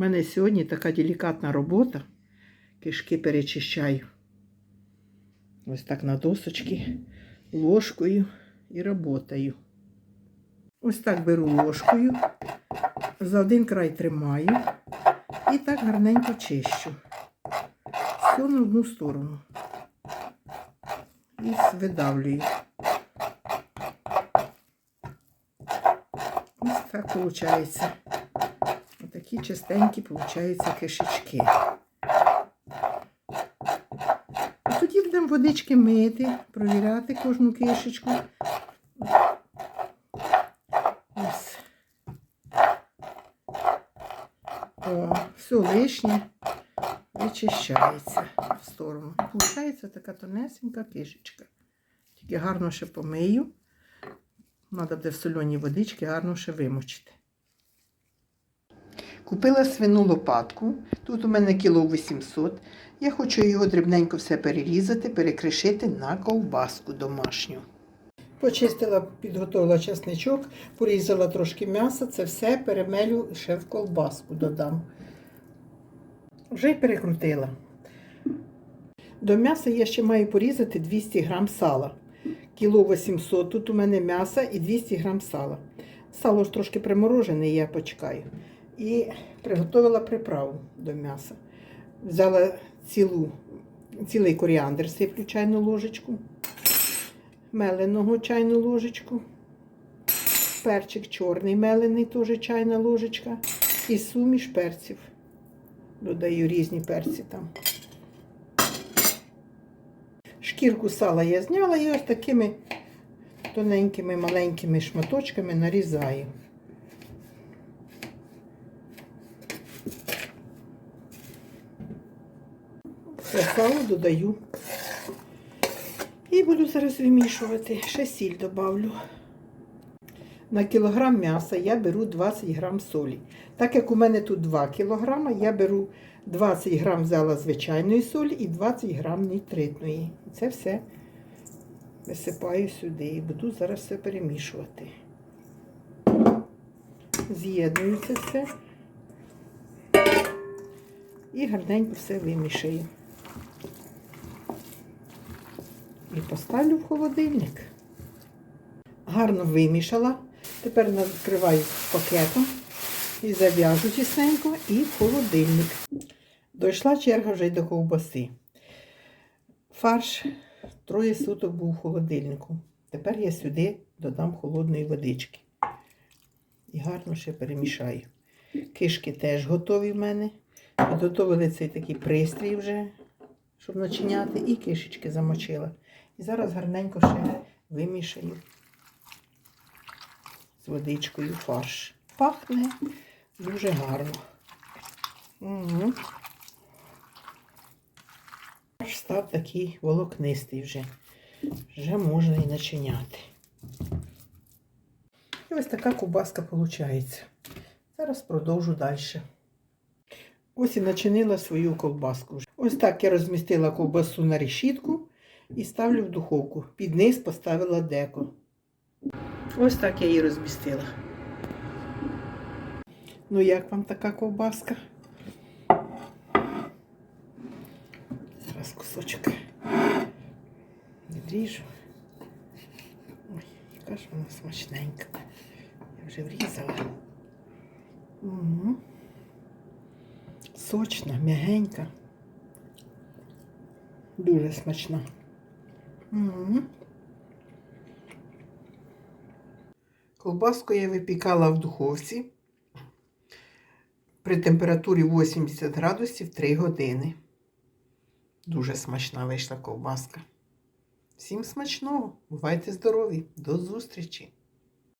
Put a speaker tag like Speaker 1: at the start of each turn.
Speaker 1: У мене сьогодні така делікатна робота. Кишки перечищаю. Ось так на досочки, ложкою і роботаю. Ось так беру ложкою, за один край тримаю і так гарненько чищу. Все на одну сторону. І видавлюю. Ось так виходить. Отакі чистенькі, виходять, кишечки. А тоді будемо водички мити, провіряти кожну кишечку. Ось. О, все лишнє вичищається в сторону. Получається така тонесенька кишечка. Тільки гарно ще помию. Треба буде в соленій водички гарно ще вимочити. Купила свину лопатку. Тут у мене кіло 800. Я хочу його дрібненько все перерізати, перекришити на ковбаску домашню. Почистила, підготувала чесничок, порізала трошки м'яса, це все перемелю ще в ковбаску додам. Вже й перекрутила. До м'яса я ще маю порізати 200 грам сала. Кіло 800 тут у мене м'яса і 200 грам сала. Сало ж трошки приморожене, я почекаю. І приготувала приправу до м'яса. Взяла цілу, цілий коріандр, сиплю чайну ложечку, меленого чайну ложечку, перчик чорний мелений, теж чайна ложечка, і суміш перців. Додаю різні перці там. Шкірку сала я зняла і ось такими тоненькими маленькими шматочками нарізаю. Сало додаю. І буду зараз вимішувати. Ще сіль додавлю. На кілограм м'яса я беру 20 грам солі. Так як у мене тут 2 кілограма, я беру 20 грам взяла звичайної солі і 20 грам нітритної. Це все висипаю сюди і буду зараз все перемішувати. З'єдную це все і гарненько все вимішаю. І поставлю в холодильник. Гарно вимішала. Тепер накриваю пакетом і зав'яжу тісненько і в холодильник. Дійшла черга вже й до ковбаси. Фарш троє суток був в холодильнику. Тепер я сюди додам холодної водички. І гарно ще перемішаю. Кишки теж готові в мене. Підготовили цей такий пристрій вже, щоб начиняти, і кишечки замочила. І зараз гарненько ще вимішаю з водичкою фарш. Пахне дуже гарно. Угу. Фарш став такий волокнистий вже. Вже можна і начиняти. І ось така ковбаска виходить. Зараз продовжу далі. Ось і начинила свою ковбаску. Ось так я розмістила ковбасу на решітку і ставлю в духовку. Під низ поставила деко. Ось так я її розмістила. Ну, як вам така ковбаска? Зараз кусочок відріжу. Ой, яка ж вона смачненька. Я вже врізала. Угу. Сочна, м'ягенька. Дуже смачна. Колбаску я випікала в духовці при температурі 80 градусів 3 години. Дуже смачна вийшла ковбаска. Всім смачного! Бувайте здорові! До зустрічі!